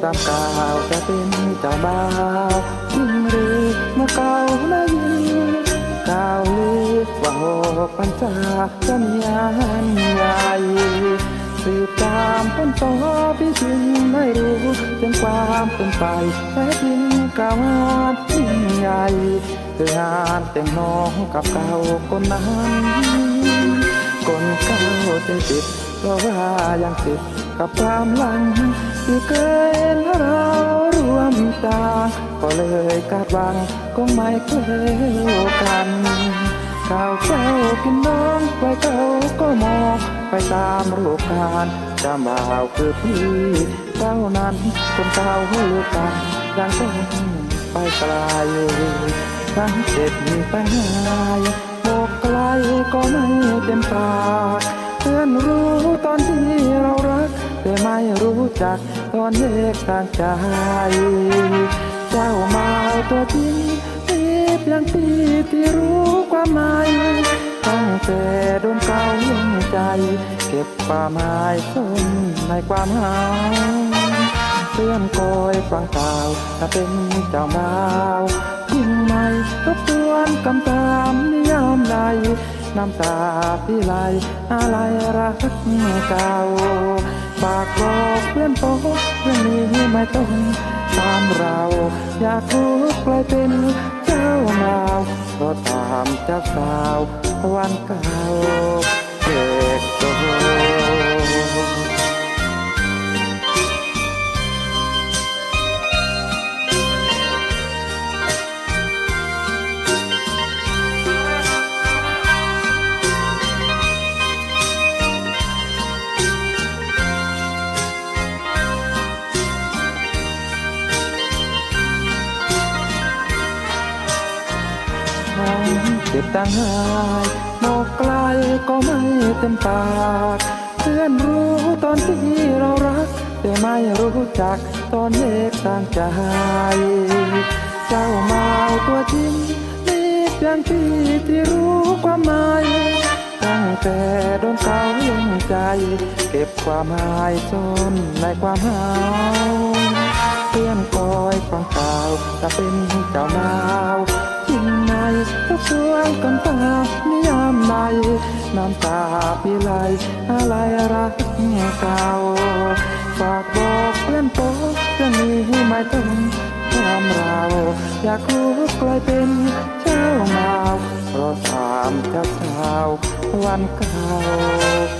เป็นเจ้าบ่าวจริงหรือเมื่อเก่าได้ยินข่าวลือว่าหกปัญจาจะมีงานใหญ่สืบตามต้นตอพี่จึงได้รู้ถึงความเป็นไปแท้จริงกาวาดยิ่งใหญ่คืองานแต่งน้องกับเก่าคนนั้นคนเก่าใจติดเพราะว่ายังติดกับความหลัง ที่เคยเห็นเราร่วมทางก็เลยคาดหวังคงไม่เคยกันข่าวเจ้ากินน้องไปเขาก็มองไปตามรูปการจำบ่าวคือพี่เท่านั้นคนเก่าเลือกันยังต้องไปไกลทั้งเจ็บทั้งหายบอกไกลก็ไม่เต็มปากเพื่อนรู้ รู้จักตอนเด็กต่างใจ เจ้ามาเอาตัวจริงมีเพียงพี่ที่รู้ความหมายตั้งแต่โดนเก่ายังใจ เก็บความหมายซ่อนในความหาเพื่อนคอยฟังข่าวถ้าเป็นเจ้าบ่าวยิ่งไม่ทบทวนกำตามนิยามใดน้ำตาพี่ไหลอะไรรักเก่า ฝากบอกเพื่อนโป๊เรื่องนี้ไม่ต้องตามเรา อยากรู้ใครเป็นเจ้านาวก็ตามเจ้าสาววันเก่าเด็กโต เจ็บต่างหายบอกไกลก็ไม่เต็มปากเพื่อนรู้ตอนที่เรารัก แต่ไม่รู้จักตอนเด็กต่างใจ เจ้าเอาตัวจริงนี่เพียงพี่ที่รู้ความหมายตั้งแต่โดนเก่ายังใจ เก็บความหายจนในความหาเพื่อนคอยฟังข่าวถ้าเป็นเจ้านาวจริงไหมทุ กันตานิยามใดน้ำตาพี่ไหลอะไรรักเก่าฝากบอกเพื่อนโป๊เรื่องนี้ไม่ต้องถามเรา อยากรู้ใครเป็นเจ้าเมาเพราะถามเจ้าสาววันเก่า